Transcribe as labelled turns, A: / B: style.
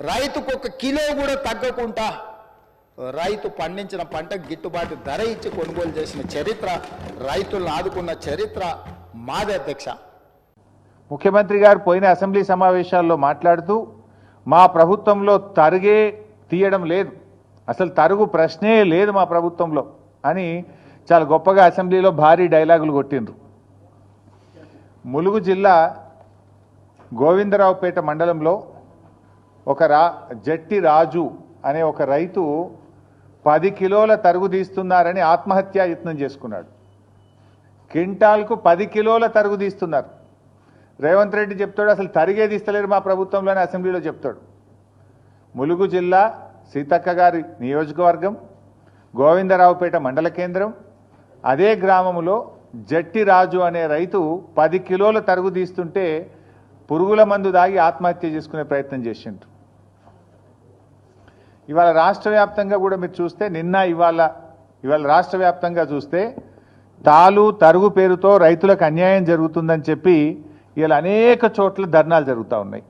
A: రైతుకు ఒక కిలో కూడా తగ్గకుండా రైతు పండించిన పంటకు గిట్టుబాటు ధర ఇచ్చి కొనుగోలు చేసిన చరిత్ర రైతులను ఆదుకున్న చరిత్ర మాదే అధ్యక్ష.
B: ముఖ్యమంత్రి గారు పోయిన అసెంబ్లీ సమావేశాల్లో మాట్లాడుతూ మా ప్రభుత్వంలో తరుగే తీయడం లేదు. అసలు తరుగు ప్రశ్నే లేదు మా ప్రభుత్వంలో అని చాలా గొప్పగా అసెంబ్లీలో భారీ డైలాగులు కొట్టిండ్రు. ములుగు జిల్లా గోవిందరావుపేట మండలంలో ఒక రా జట్టి రాజు అనే ఒక రైతు పది కిలోల తరుగు తీస్తున్నారని ఆత్మహత్యా యత్నం చేసుకున్నాడు. క్వింటాల్కు పది కిలోల తరుగు తీస్తున్నారు. రేవంత్ రెడ్డి చెప్తాడు అసలు తరిగే తీస్తలేరు మా ప్రభుత్వంలోనే అసెంబ్లీలో చెప్తాడు. ములుగు జిల్లా సీతక్క గారి నియోజకవర్గం గోవిందరావుపేట మండల కేంద్రం అదే గ్రామంలో జట్టి రాజు అనే రైతు పది కిలోల తరుగు తీస్తుంటే పురుగుల మందు దాగి ఆత్మహత్య చేసుకునే ప్రయత్నం చేసిండ్రు. ఇవాళ రాష్ట్ర వ్యాప్తంగా కూడా మీరు చూస్తే నిన్న ఇవాళ ఇవాళ రాష్ట్ర వ్యాప్తంగా చూస్తే తాలు తరుగు పేరుతో రైతులకు అన్యాయం జరుగుతుందని చెప్పి ఇవాళ అనేక చోట్ల ధర్నాలు జరుగుతూ ఉన్నాయి.